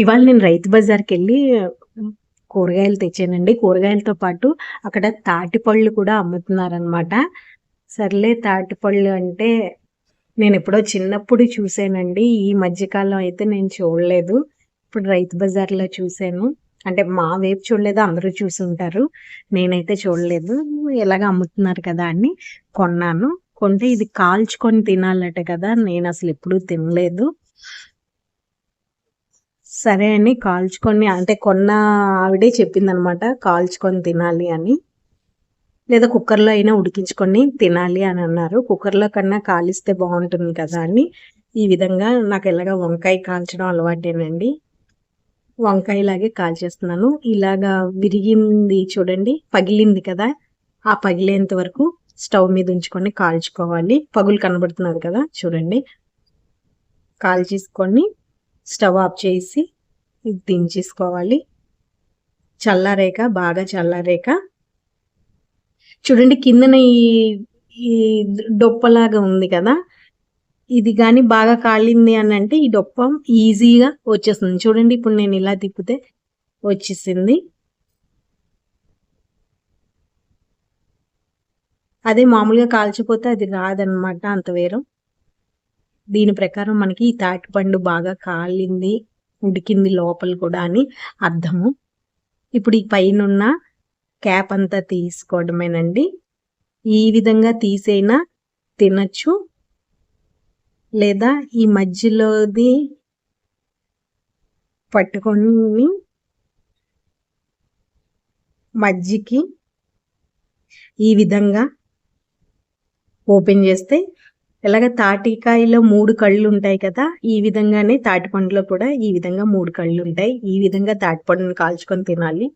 ఇవాళ నేను రైతు బజార్‌కి వెళ్ళి కూరగాయలు తెచ్చానండి. కూరగాయలతో పాటు అక్కడ తాటిపళ్ళు కూడా అమ్ముతున్నారనమాట. సర్లే తాటిపళ్ళు అంటే నేను ఎప్పుడో చిన్నప్పుడు చూసానండి. ఈ మధ్యకాలం అయితే నేను చూడలేదు. ఇప్పుడు రైతు బజార్‌లో చూసాను. అంటే మా వైపు చూడలేదు. అందరూ చూసి ఉంటారు నేనైతే చూడలేదు. ఎలాగ అమ్ముతున్నారు కదా అని కొన్నాను. కొంటే ఇది కాల్చుకొని తినాలట కదా! నేను అసలు ఎప్పుడూ తినలేదు. సరే అని కాల్చుకొని అంటే కొన్న ఆవిడే చెప్పిందనమాట. కాల్చుకొని తినాలి అని. లేదా కుక్కర్‌లో అయినా ఉడికించుకొని తినాలి అని అన్నారు. కుక్కర్‌లో కన్నా కాలిస్తే బాగుంటుంది కదా! అని ఈ విధంగా నాకు ఎలాగ వంకాయ కాల్చడం అలవాటేనండి. వంకాయలాగే కాల్చేస్తున్నాను. ఇలాగా విరిగింది చూడండి. పగిలింది కదా! ఆ పగిలేంత వరకు స్టవ్ మీద ఉంచుకొని కాల్చుకోవాలి. పగులు కనబడుతున్నారు కదా! చూడండి. కాల్చేసుకొని స్టవ్ ఆఫ్ చేసి దించేసుకోవాలి. చల్లారేక బాగా చల్లారేక చూడండి కిందన ఈ ఈ డొప్పలాగా ఉంది కదా! ఇది కానీ బాగా కాలింది అని అంటే ఈ డొప్ప ఈజీగా వచ్చేస్తుంది. చూడండి ఇప్పుడు నేను ఇలా తిప్పితే వచ్చేసింది. అదే మామూలుగా కాల్చిపోతే అది రాదనమాట అంత వేరం. దీని ప్రకారం మనకి ఈ తాటిపండు బాగా కాలింది, ఉడికింది లోపల కూడా అని అర్థము. ఇప్పుడు ఈ పైన క్యాప్ అంతా తీసుకోవడమేనండి. ఈ విధంగా తీసైనా తినొచ్చు. లేదా ఈ మధ్యలోది పట్టుకొని మజ్జికి ఈ విధంగా ఓపెన్ చేస్తే ఇలాగ తాటికాయలో మూడు కళ్ళు ఉంటాయి కదా! ఈ విధంగానే తాటిపండులో కూడా ఈ విధంగా మూడు కళ్ళు ఉంటాయి ఈ విధంగా తాటిపండుని కాల్చుకొని తినాలి.